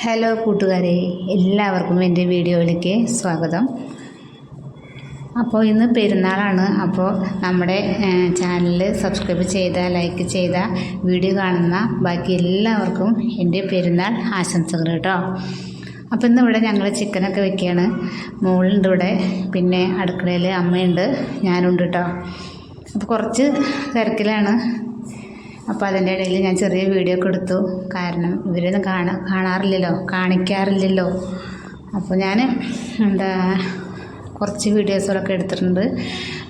Hello കൂട്ടുകാരെ എല്ലാവർക്കും എന്റെ വീഡിയോയിലേക്ക് സ്വാഗതം. അപ്പോൾ ഇന്ന് പെരുന്നാളാണ് അപ്പോൾ നമ്മുടെ ചാനൽ സബ്സ്ക്രൈബ് ചെയ്ത ലൈക്ക് ചെയ്ത വീഡിയോ കാണുന്ന ബാക്കി എല്ലാവർക്കും എന്റെ പെരുന്നാൾ ആശംസകൾ കേട്ടോ. അപ്പോൾ ഇന്ന് ഇവിടെ ഞങ്ങൾ ചിക്കനൊക്കെ വെക്കുകയാണ്. മോളുണ്ട് ഇവിടെ പിന്നെ അടുക്കളയിൽ അമ്മയുണ്ട് ഞാനുണ്ട് കേട്ടോ. അപ്പോൾ കുറച്ച് തിരക്കിലാണ്. അപ്പോൾ അതിന്റെ ഇടയിൽ ഞാൻ ചെറിയ വീഡിയോ ഒക്കെ എടുത്തു. കാരണം ഇവരൊന്നും കാണാ കാണാറില്ലല്ലോ കാണിക്കാറില്ലല്ലോ. അപ്പോൾ ഞാൻ എന്താ കുറച്ച് വീഡിയോസുകളൊക്കെ എടുത്തിട്ടുണ്ട്.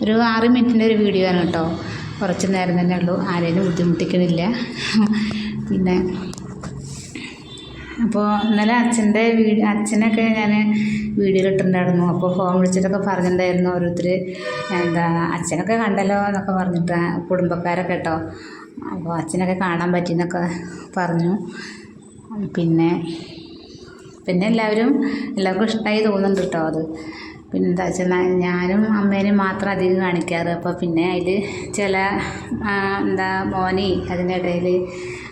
ഒരു ആറ് മിനിറ്റിന്റെ ഒരു വീഡിയോ ആണ് കേട്ടോ. കുറച്ച് നേരം തന്നെ ഉള്ളൂ. ആരെയും ബുദ്ധിമുട്ടിക്കണില്ല. പിന്നെ അപ്പോൾ ഇന്നലെ അച്ഛന്റെ വീട് അച്ഛനൊക്കെ ഞാൻ വീഡിയോ ഇട്ടിട്ടുണ്ടായിരുന്നു. അപ്പോൾ ഫോൺ വിളിച്ചിട്ടൊക്കെ പറഞ്ഞിട്ടുണ്ടായിരുന്നു ഓരോരുത്തർ എന്താ അച്ഛനൊക്കെ കണ്ടല്ലോ എന്നൊക്കെ പറഞ്ഞിട്ട് കുടുംബക്കാരൊക്കെ കേട്ടോ. അപ്പോൾ അച്ഛനൊക്കെ കാണാൻ പറ്റിയെന്നൊക്കെ പറഞ്ഞു. പിന്നെ പിന്നെ എല്ലാവരും എല്ലാവർക്കും ഇഷ്ടമായി തോന്നുന്നുണ്ട് കേട്ടോ അത്. പിന്നെ എന്താ വെച്ചാൽ ഞാനും അമ്മേനെയും മാത്രം അധികം കാണിക്കാറ്. അപ്പോൾ പിന്നെ അതിൽ ചില എന്താ മോനെ അതിന്റെ ഇടയിൽ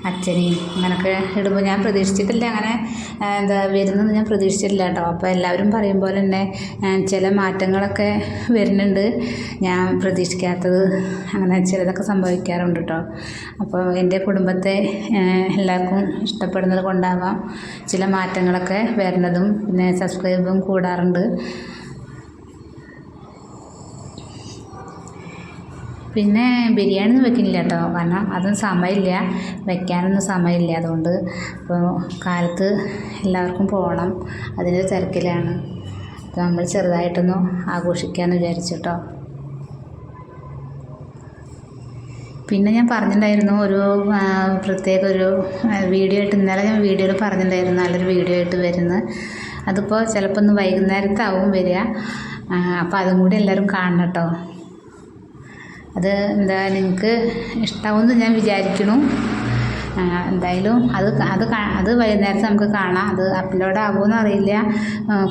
അച്ഛനെയും അങ്ങനെയൊക്കെ ഇടുമ്പോൾ ഞാൻ പ്രതീക്ഷിച്ചിട്ടില്ല. അങ്ങനെ എന്താ വരുന്നത് ഞാൻ പ്രതീക്ഷിച്ചിട്ടില്ല കേട്ടോ അപ്പോൾ എല്ലാവരും പറയും പോലെ തന്നെ ചില മാറ്റങ്ങളൊക്കെ വരുന്നുണ്ട്. ഞാൻ പ്രതീക്ഷിക്കാത്തത് അങ്ങനെ ചിലതൊക്കെ സംഭവിക്കാറുണ്ട് കേട്ടോ അപ്പോൾ എന്റെ കുടുംബത്തെ എല്ലാവർക്കും ഇഷ്ടപ്പെടുന്നത് കൊണ്ടാവാം ചില മാറ്റങ്ങളൊക്കെ വരുന്നതും പിന്നെ സബ്സ്ക്രൈബും കൂടാറുണ്ട്. പിന്നെ ബിരിയാണി ഒന്നും വെക്കുന്നില്ല കേട്ടോ. കാരണം അതും സമയമില്ല. വെക്കാനൊന്നും സമയമില്ല. അതുകൊണ്ട് അപ്പോൾ കാലത്ത് എല്ലാവർക്കും പോകണം. അതിന്റെ തിരക്കിലാണ്. അപ്പോൾ നമ്മൾ ചെറുതായിട്ടൊന്ന് ആഘോഷിക്കാമെന്ന് വിചാരിച്ചു കേട്ടോ. പിന്നെ ഞാൻ പറഞ്ഞിട്ടുണ്ടായിരുന്നു ഒരു പ്രത്യേക ഒരു വീഡിയോ ആയിട്ട് ഇന്നലെ ഞാൻ വീഡിയോയിൽ പറഞ്ഞിട്ടുണ്ടായിരുന്നു. നല്ലൊരു വീഡിയോ ആയിട്ട് വരുന്നത് അതിപ്പോൾ ചിലപ്പോൾ ഒന്ന് വൈകുന്നേരത്താവും വരിക. അപ്പോൾ അതും കൂടി എല്ലാവരും കാണണം കേട്ടോ. അത് എന്താ നിങ്ങൾക്ക് ഇഷ്ടാവുമെന്ന് ഞാൻ വിചാരിക്കണു. എന്തായാലും അത് അത് അത് വൈകുന്നേരത്ത് നമുക്ക് കാണാം. അത് അപ്ലോഡ് ആകുമെന്ന് അറിയില്ല.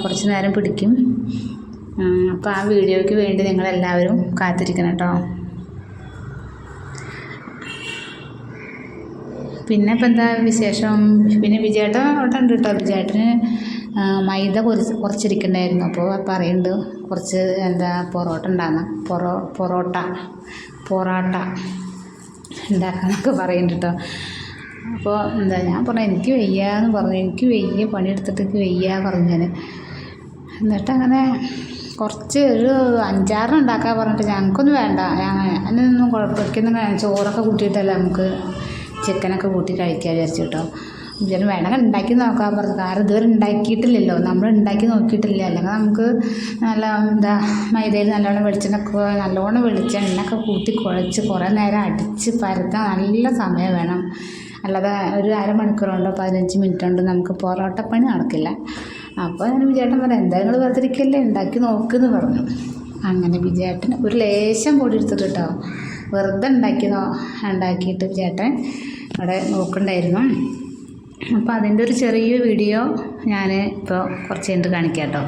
കുറച്ച് നേരം പിടിക്കും. അപ്പോൾ ആ വീഡിയോയ്ക്ക് വേണ്ടി നിങ്ങളെല്ലാവരും കാത്തിരിക്കണം കേട്ടോ. പിന്നെ ഇപ്പം എന്താ വിശേഷം? പിന്നെ വിജയേട്ടൻ അവിടെ ഉണ്ട് കേട്ടോ. വിജയേട്ടന് മൈദ കുറച്ച് കുറച്ചിരിക്കണ്ടായിരുന്നു. അപ്പോൾ പറയുന്നുണ്ട് കുറച്ച് എന്താ പൊറോട്ട ഉണ്ടാകുന്ന പൊറോ പൊറോട്ട പൊറോട്ട ഉണ്ടാക്കാന്നൊക്കെ പറയുന്നുണ്ട് കേട്ടോ അപ്പോൾ എന്താ ഞാൻ പറഞ്ഞു എനിക്ക് വയ്യ എന്ന് പറഞ്ഞു. എനിക്ക് വയ്യ പണിയെടുത്തിട്ട് എനിക്ക് വയ്യ പറഞ്ഞു ഞാൻ എന്നിട്ട് അങ്ങനെ കുറച്ച് ഒരു അഞ്ചാറെണ്ണം ഉണ്ടാക്കാൻ പറഞ്ഞിട്ട് ഞങ്ങൾക്കൊന്നും വേണ്ട. അതിനൊന്നും കുഴപ്പമില്ല. ചോറൊക്കെ കൂട്ടിയിട്ടല്ല നമുക്ക് ചിക്കനൊക്കെ കൂട്ടി കഴിക്കാൻ വിചാരിച്ചു കേട്ടോ വിചാരം വേണമെങ്കിൽ ഉണ്ടാക്കി നോക്കാൻ പറഞ്ഞു. കാരണം ഇതുവരെ ഉണ്ടാക്കിയിട്ടില്ലല്ലോ നമ്മൾ ഉണ്ടാക്കി നോക്കിയിട്ടില്ല. അല്ലെങ്കിൽ നമുക്ക് നല്ല എന്താ മൈദയിൽ നല്ലോണം വെളിച്ചെണ്ണൊക്കെ നല്ലോണം വെളിച്ചെണ്ണയൊക്കെ കൂട്ടി കുഴച്ച് കുറേ നേരം അടിച്ച് പരത്താൻ നല്ല സമയം വേണം. അല്ലാതെ ഒരു അരമണിക്കൂർ കൊണ്ടോ പതിനഞ്ച് മിനിറ്റ് കൊണ്ടോ നമുക്ക് പൊറോട്ട പണി നടക്കില്ല. അപ്പോൾ ഞാൻ വിജയേട്ടൻ പറഞ്ഞു എന്താ നിങ്ങൾ വെറുതെ ഉണ്ടാക്കി നോക്കുമെന്ന് പറഞ്ഞു. അങ്ങനെ വിജയേട്ടൻ ഒരു ലേശം പൊടി എടുത്തിട്ട് കേട്ടോ വെറുതെ ഉണ്ടാക്കി ഉണ്ടാക്കിയിട്ട് ചേട്ടൻ അവിടെ നോക്കണ്ടായിരുന്നു. അപ്പോൾ അതിന്റെ ഒരു ചെറിയ വീഡിയോ ഞാൻ ഇപ്പോൾ കുറച്ച് കഴിഞ്ഞിട്ട് കാണിക്കാം കേട്ടോ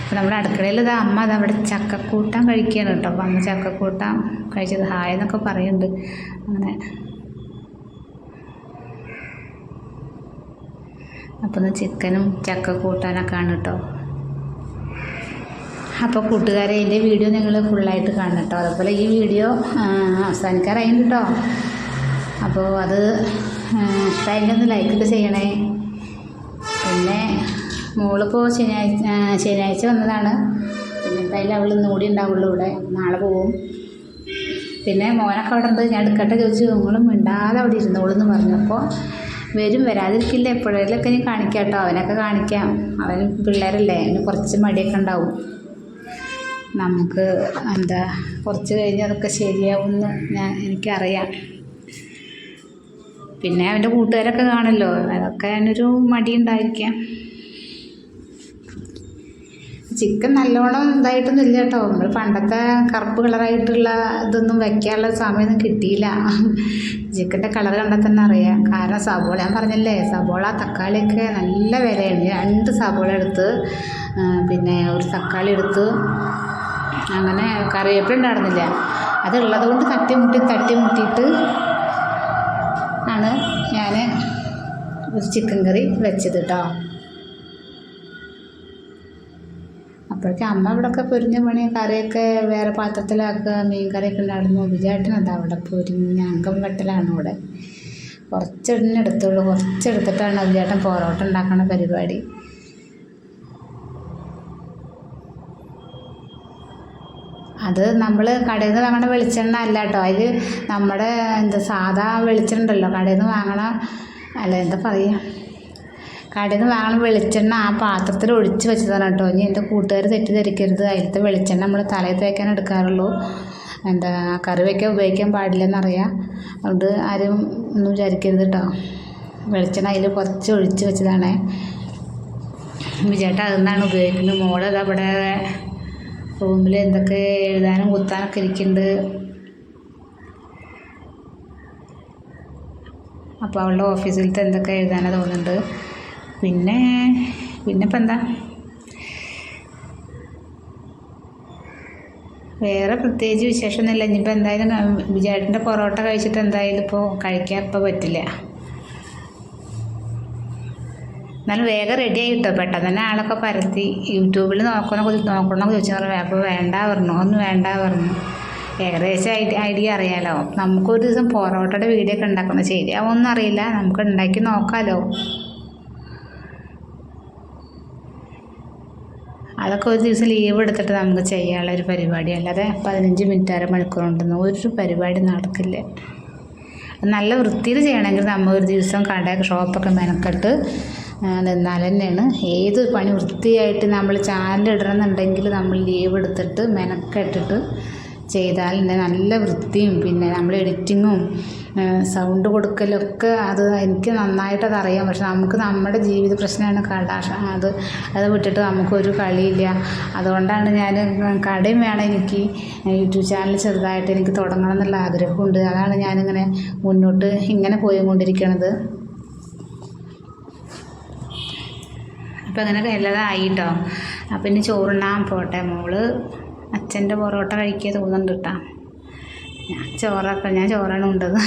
അപ്പോൾ നമ്മുടെ അടുക്കളയിൽ ഇത് അമ്മ അത് അവിടെ ചക്കക്കൂട്ടാൻ കഴിക്കുകയാണ് കേട്ടോ അപ്പോൾ അമ്മ ചക്കക്കൂട്ടാൻ കഴിച്ചത് ഹായ് എന്നൊക്കെ പറയുന്നുണ്ട്. അങ്ങനെ. അപ്പോൾ ഒന്ന് ചിക്കനും ചക്കക്കൂട്ടാനൊക്കെ ആണ് കേട്ടോ അപ്പോൾ കൂട്ടുകാരെ എന്റെ വീഡിയോ നിങ്ങൾ ഫുള്ളായിട്ട് കാണണം കേട്ടോ അതുപോലെ ഈ വീഡിയോ അവസാനിക്കാറായിട്ടുണ്ട് കേട്ടോ അപ്പോൾ അത് ഇഷ്ടമായിട്ട് ഒന്ന് ലൈക്കൊക്കെ ചെയ്യണേ. പിന്നെ മോളിപ്പോൾ ശനിയാഴ്ച ശനിയാഴ്ച വന്നതാണ്. പിന്നെ എന്തായാലും അവൾ ഇന്ന് കൂടി ഉണ്ടാവുള്ളൂ ഇവിടെ. നാളെ പോവും. പിന്നെ മോനൊക്കെ അവിടെ ഉണ്ട്. ഞാൻ എടുക്കട്ടെ ചോദിച്ചു. നിങ്ങളും മിണ്ടാതെ അവിടെ ഇരുന്നോളെന്ന് പറഞ്ഞപ്പോൾ വരും വരാതിരിക്കില്ല. എപ്പോഴേലൊക്കെ ഇനി കാണിക്കാം കേട്ടോ അവനൊക്കെ കാണിക്കാം. അവൻ പിള്ളേരല്ലേ. അവന് കുറച്ച് മടിയൊക്കെ ഉണ്ടാവും. നമുക്ക് എന്താ കുറച്ച് കഴിഞ്ഞ് അതൊക്കെ ശരിയാവുമെന്ന് ഞാൻ എനിക്കറിയാം. പിന്നെ അവന്റെ കൂട്ടുകാരൊക്കെ കാണല്ലോ. അതൊക്കെ അതിനൊരു മടി ഉണ്ടായിരിക്കാം ചിക്കൻ നല്ലോണം ഇതായിട്ടൊന്നും ഇല്ല കേട്ടോ. നമ്മൾ പണ്ടത്തെ കറുപ്പ് കളറായിട്ടുള്ള ഇതൊന്നും വെക്കാനുള്ള സമയമൊന്നും കിട്ടിയില്ല. ചിക്കന്റെ കളർ കണ്ടാൽ തന്നെ അറിയാം. കാരണം സബോള ഞാൻ പറഞ്ഞല്ലേ സബോള തക്കാളിയൊക്കെ നല്ല വിലയാണ്. രണ്ട് സബോള എടുത്ത് പിന്നെ ഒരു തക്കാളി എടുത്ത് അങ്ങനെ കറിവേപ്പില ഉണ്ടായിരുന്നില്ല. അതുള്ളത് കൊണ്ട് തട്ടിമുട്ടി തട്ടിമുട്ടിയിട്ട് ആണ് ഞാൻ ഒരു ചിക്കൻ കറി വെച്ചത് കേട്ടോ അപ്പോഴേക്കും അമ്മ ഇവിടെയൊക്കെ പൊരിഞ്ഞ പണി കറിയൊക്കെ വേറെ പാത്രത്തിലാക്കുക മീൻ കറിയൊക്കെ ഉണ്ടായിരുന്നു. വിചാരിക്കണം അത് അവിടെ പൊരിഞ്ഞ അംഗം വെട്ടലാണ് ഇവിടെ. കുറച്ചെണ്ണ എടുത്തുള്ളൂ. കുറച്ചെടുത്തിട്ടാണ് വിചാട്ടൻ പൊറോട്ട ഉണ്ടാക്കുന്ന പരിപാടി. അത് നമ്മൾ കടയിൽ നിന്ന് വാങ്ങണ വെളിച്ചെണ്ണ അല്ല കേട്ടോ അതിൽ നമ്മുടെ എന്താ സാധാ വെളിച്ചെണ്ണ ഉണ്ടല്ലോ കടയിൽ നിന്ന് വാങ്ങണ അല്ല എന്താ പറയുക കടയിൽ നിന്ന് വാങ്ങണ വെളിച്ചെണ്ണ ആ പാത്രത്തിൽ ഒഴിച്ച് വെച്ചതാണ് കേട്ടോ. ഇനി എന്റെ കൂട്ടുകാർ തെറ്റിദ്ധരിക്കരുത്. അതിലത്തെ വെളിച്ചെണ്ണ നമ്മൾ തലയിൽ തേക്കാൻ എടുക്കാറുള്ളൂ. എന്താ കറി വയ്ക്കാൻ ഉപയോഗിക്കാൻ പാടില്ലെന്നറിയാം. അതുകൊണ്ട് ആരും ഒന്നും വിചാരിക്കരുത് കേട്ടോ. വെളിച്ചെണ്ണ അതിൽ കുറച്ച് ഒഴിച്ച് വെച്ചതാണേ. വിജയേട്ടൻ അതെന്നാണ് ഉപയോഗിക്കുന്നത്? മോളത് അവിടെ റൂമിൽ എന്തൊക്കെ എഴുതാനും കുത്താനൊക്കെ ഇരിക്കുന്നുണ്ട് അപ്പോൾ അവളുടെ ഓഫീസിലത്തെ എന്തൊക്കെ എഴുതാനാണ് തോന്നുന്നുണ്ട്. പിന്നെ പിന്നെ ഇപ്പം എന്താ വേറെ പ്രത്യേകിച്ച് വിശേഷമൊന്നുമില്ല. ഇനിയിപ്പോൾ എന്തായാലും വിജയേട്ടന്റെ പൊറോട്ട കഴിച്ചിട്ട് എന്തായാലും ഇപ്പോൾ കഴിക്കാൻ ഇപ്പോൾ പറ്റില്ല. എന്നാലും വേഗം റെഡി ആയി കിട്ടും പെട്ടെന്ന് തന്നെ ആളൊക്കെ പരത്തി. യൂട്യൂബിൽ നോക്കണോ നോക്കണമെന്ന് ചോദിച്ചാൽ പറഞ്ഞു അപ്പോൾ വേണ്ട പറഞ്ഞു. ഒന്ന് വേണ്ട പറഞ്ഞു. ഏകദേശം ഐഡിയ ഐഡിയ അറിയാലോ? നമുക്കൊരു ദിവസം പൊറോട്ടയുടെ വീഡിയോ ഒക്കെ ഉണ്ടാക്കണം ശരിയാവൊന്നും അറിയില്ല. നമുക്ക് ഉണ്ടാക്കി നോക്കാമല്ലോ അതൊക്കെ ഒരു ദിവസം ലീവ് എടുത്തിട്ട് നമുക്ക് ചെയ്യാനുള്ള ഒരു പരിപാടി. അല്ലാതെ പതിനഞ്ച് മിനിറ്റ് അര മണിക്കൂർ ഉണ്ടെന്ന് ഒരു പരിപാടി നടക്കില്ല. നല്ല വൃത്തിയിൽ ചെയ്യണമെങ്കിൽ നമ്മൾ ഒരു ദിവസം കട ഷോപ്പൊക്കെ മെനക്കെട്ട് നിന്നാൽ തന്നെയാണ് ഏത് പണി വൃത്തിയായിട്ട് നമ്മൾ ചാനലിടണമെന്നുണ്ടെങ്കിൽ നമ്മൾ ലീവ് എടുത്തിട്ട് മെനക്കെട്ടിട്ട് ചെയ്താൽ തന്നെ നല്ല വൃത്തിയും പിന്നെ നമ്മൾ എഡിറ്റിങ്ങും സൗണ്ട് കൊടുക്കലൊക്കെ അത് എനിക്ക് നന്നായിട്ട് അതറിയാം പക്ഷെ നമുക്ക് നമ്മുടെ ജീവിത പ്രശ്നമാണ് കട അത് അത് വിട്ടിട്ട് നമുക്കൊരു കളിയില്ല. അതുകൊണ്ടാണ് ഞാൻ കടയും വേണം എനിക്ക്. യൂട്യൂബ് ചാനൽ ചെറുതായിട്ട് എനിക്ക് തുടങ്ങണം എന്നുള്ള ആഗ്രഹമുണ്ട്. അതാണ് ഞാനിങ്ങനെ മുന്നോട്ട് ഇങ്ങനെ പോയിക്കൊണ്ടിരിക്കണത്. അപ്പം അങ്ങനെ എല്ലാതായി കേട്ടോ അപ്പം ഇനി ചോറുണ്ണാൻ പോട്ടെ മോൾ. അച്ഛന്റെ പൊറോട്ട കഴിക്കുക തോന്നുന്നുണ്ട് കേട്ടോ ഞാൻ ചോറൊക്കെ ഞാൻ ചോറാണ് ഉണ്ടത്.